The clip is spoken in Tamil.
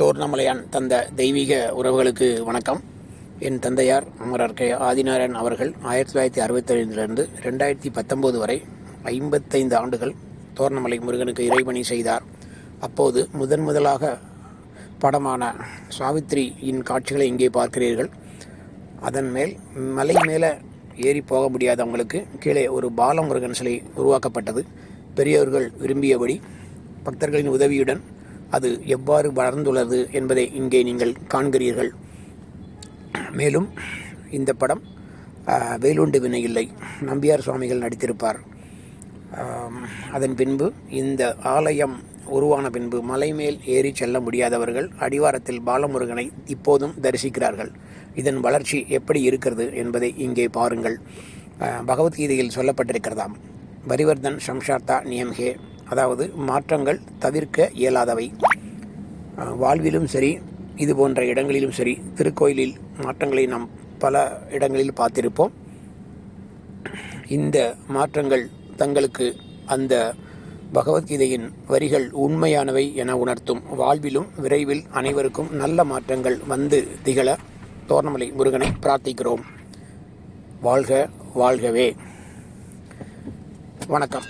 தோர்ணமலையான் தந்த தெய்வீக உறவுகளுக்கு வணக்கம். என் தந்தையார் அமரர் கே. ஆதிநாராயண் அவர்கள் ஆயிரத்தி தொள்ளாயிரத்தி அறுபத்தைந்திலிருந்து ரெண்டாயிரத்தி பத்தொம்போது வரை ஐம்பத்தைந்து ஆண்டுகள் தோர்ணமலை முருகனுக்கு இறைபணி செய்தார். அப்போது முதன் முதலாக படமான சாவித்திரியின் காட்சிகளை இங்கே பார்க்கிறீர்கள். அதன் மேல் மலை மேலே ஏறி போக முடியாதவங்களுக்கு கீழே ஒரு பாலமுருகன் சிலை உருவாக்கப்பட்டது. பெரியவர்கள் விரும்பியபடி பக்தர்களின் உதவியுடன் அது எவ்வாறு வளர்ந்துள்ளது என்பதை இங்கே நீங்கள் காண்கிறீர்கள். மேலும் இந்த படம் வேலுண்டு வினை இல்லை நம்பியார் சுவாமிகள் நடித்திருப்பார். அதன் பின்பு இந்த ஆலயம் உருவான பின்பு மலை மேல் ஏறி செல்ல முடியாதவர்கள் அடிவாரத்தில் பாலமுருகனை இப்போதும் தரிசிக்கிறார்கள். இதன் வளர்ச்சி எப்படி இருக்கிறது என்பதை இங்கே பாருங்கள். பகவத்கீதையில் சொல்லப்பட்டிருக்கிறதாம். பரிவர்தன் சம்ஷார்த்தா நியம்ஹே. அதாவது மாற்றங்கள் தவிர்க்க இயலாதவை. வாழ்விலும் சரி இது போன்ற இடங்களிலும் சரி திருக்கோயிலில் மாற்றங்களை நாம் பல இடங்களில் பார்த்திருப்போம். இந்த மாற்றங்கள் தங்களுக்கு அந்த பகவத்கீதையின் வரிகள் உண்மையானவை என உணர்த்தும். வாழ்விலும் விரைவில் அனைவருக்கும் நல்ல மாற்றங்கள் வந்து திகழ தோரணமலை முருகனை பிரார்த்திக்கிறோம். வாழ்க வாழ்கவே. வணக்கம்.